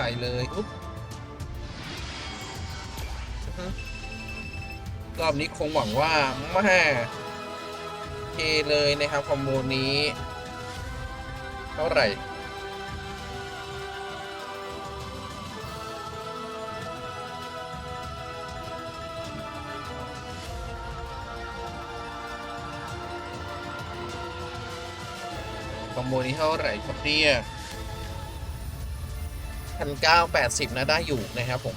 ถ่ายเลยอุ๊บรอบนี้คงหวังว่าแม่เทเลยนะครับคอมโบนี้ เท่าไหร่คอมโบนี้เท่าไหร่ครับเนี่ย พันเก้าแปดสิบนะได้อยู่นะครับผม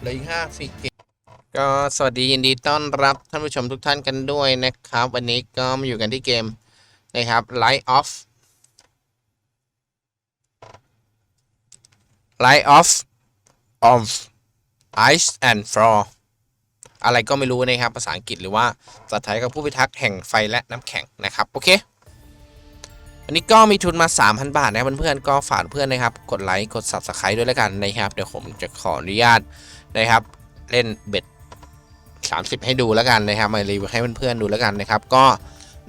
เหลืออีกห้าสิเกมก็สวัสดียินดีต้อนรับท่านผู้ชมทุกท่านกันด้วยนะครับ วันนี้ก็มาอยู่กันที่เกมนะครับ Light Off Light Off of Ice and Floor อะไรก็ไม่รู้นะครับ ภาษาอังกฤษหรือว่าภาษาไทยก็ผู้พิทักษ์แห่งไฟและน้ำแข็งนะครับ โอเค อันนี้ก็มีทุนมา 3,000 บาทนะเพื่อนๆก็ฝากเพื่อนนะครับ กดไลค์กด subscribe ด้วยแล้วกันนะครับ เดี๋ยวผมจะขออนุญาตนะครับ เล่นเบ็ด 30 ให้ดูแล้วกันนะครับมารีวิวให้เพื่อนๆดูแล้วกันนะครับ ก็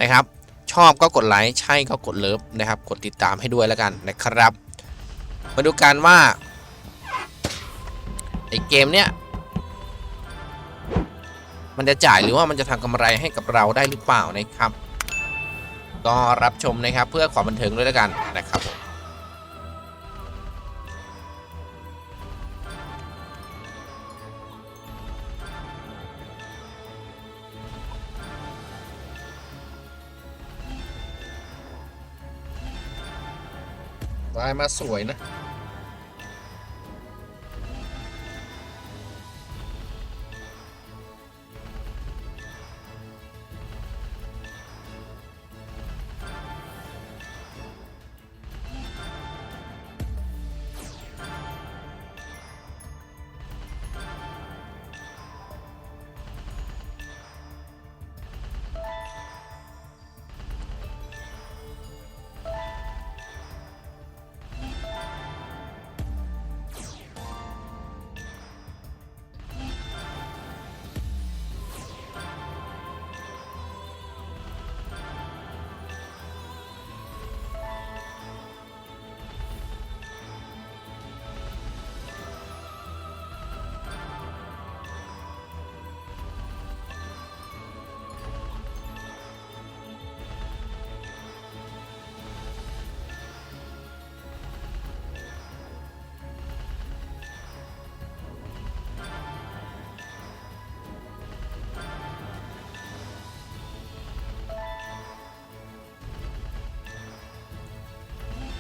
นะครับ ชอบก็กดไลค์ใช่ก็กดเลิฟนะครับ กดติดตามให้ด้วยแล้วกันนะครับ มาดูกันว่าไอเกมเนี้ยมันจะจ่ายหรือว่ามันจะทำกำไรให้กับเราได้หรือเปล่านะครับ ก็รับชมนะครับ เพื่อความบันเทิงด้วยแล้วกันนะครับผมลายมาสวยนะ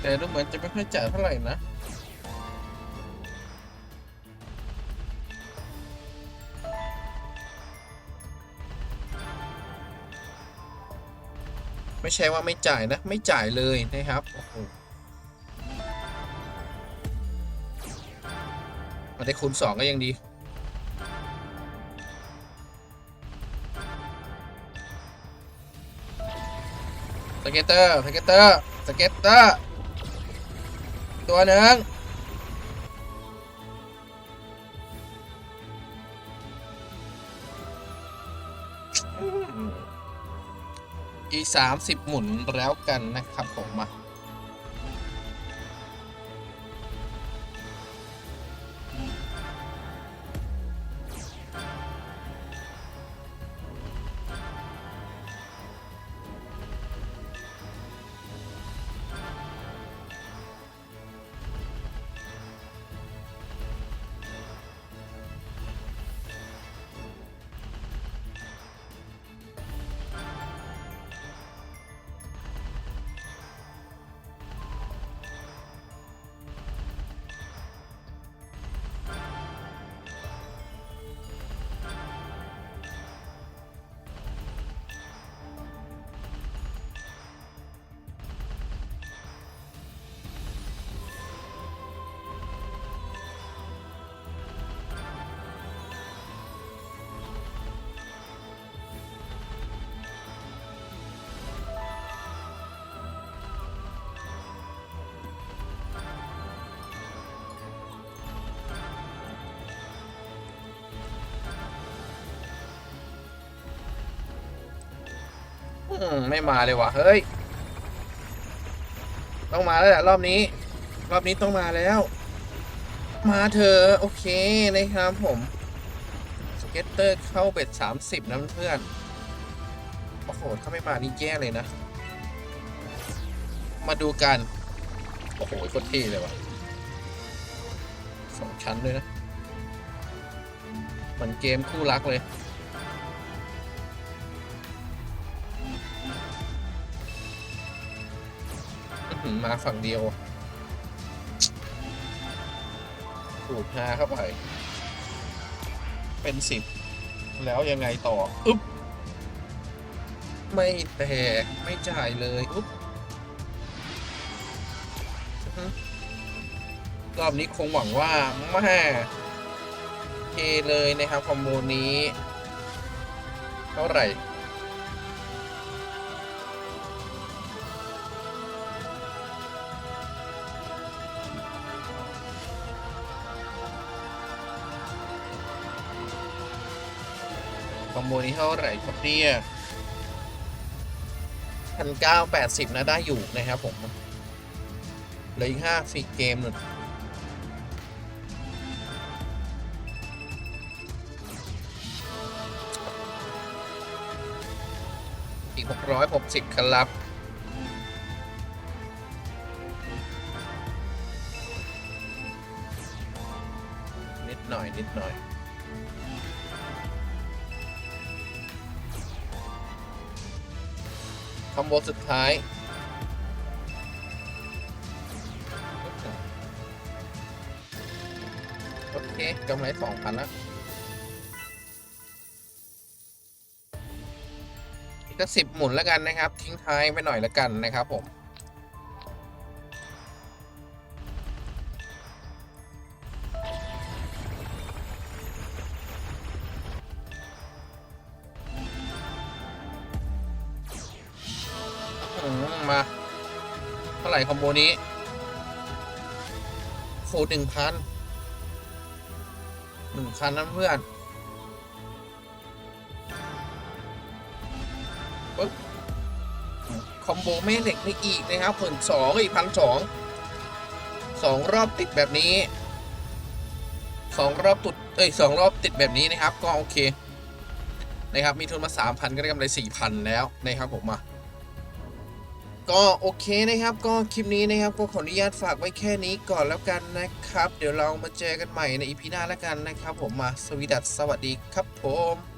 แต่ดูเหมือนจะไม่ค่อยจ่ายเท่าไหร่นะไม่ใช่ว่าไม่จ่ายนะ ไม่จ่ายเลยนะครับโอ้โหมาได้คูณสองก็ยังดี สเก็ตเตอร์ สเก็ตเตอร์ สเก็ตเตอร์ ตัวหนึ่งอีสามสิบหมุนแล้วกันนะครับผมมา ไม่มาเลยวะเฮ้ย ต้องมาแล้วแหละรอบนี้ รอบนี้ต้องมาแล้ว มาเถอโอเคนะครับผมสเก็ตเตอร์เข้าเบ็ดสามสิบนะเพื่อนโอ้โหถ้าไม่มานี่แย่เลยนะ มาดูกัน โอ้โหโคตรเท่เลยวะสองชั้นด้วยนะ เหมือนเกมคู่รักเลย มาฝั่งเดียวถูกหาเข้าไป เป็นสิบ แล้วยังไงต่อ อึ๊บ ไม่แตก ไม่จ่ายเลยอุ๊บรอบนี้คงหวังว่าแม่เทเลยนะครับคอมโบนี้ เท่าไหร่ คอมโบนี้เท่าไหร่ครับเนี่ยพันเก้าแปดสิบนะได้อยู่นะครับผมเหลืออีกห้าสี่เกมหนึ่งอีกหกร้อยหกสิบครับนิดหน่อยนิดหน่อย คอมโบสุดท้ายโอเคกำไรสองพันละอีกสักสิบหมุนแล้วกันนะครับ ทิ้งท้ายไปหน่อยแล้วกันนะครับผม มา เท่าไหร่คอมโบนี้โคหนึ่งพันหนึ่งพันนะเพื่อนปึ๊บคอมโบแม่เหล็กไม่อีกนะครับผลสองอีกพันสองสองรอบติดแบบนี้สองรอบตุดเอ้ยสองรอบติดแบบนี้นะครับ ก็โอเคนะครับ มีทุนมาสามพันก็ได้กำไรสี่พันแล้วนะครับผมมา ก็โอเคนะครับ ก็คลิปนี้นะครับก็ขออนุญาตฝากไว้แค่นี้ก่อนแล้วกันนะครับ เดี๋ยวเรามาเจอกันใหม่ในอีพีหน้าแล้วกันนะครับ ผมมาสวีดัสสวัสดีครับผม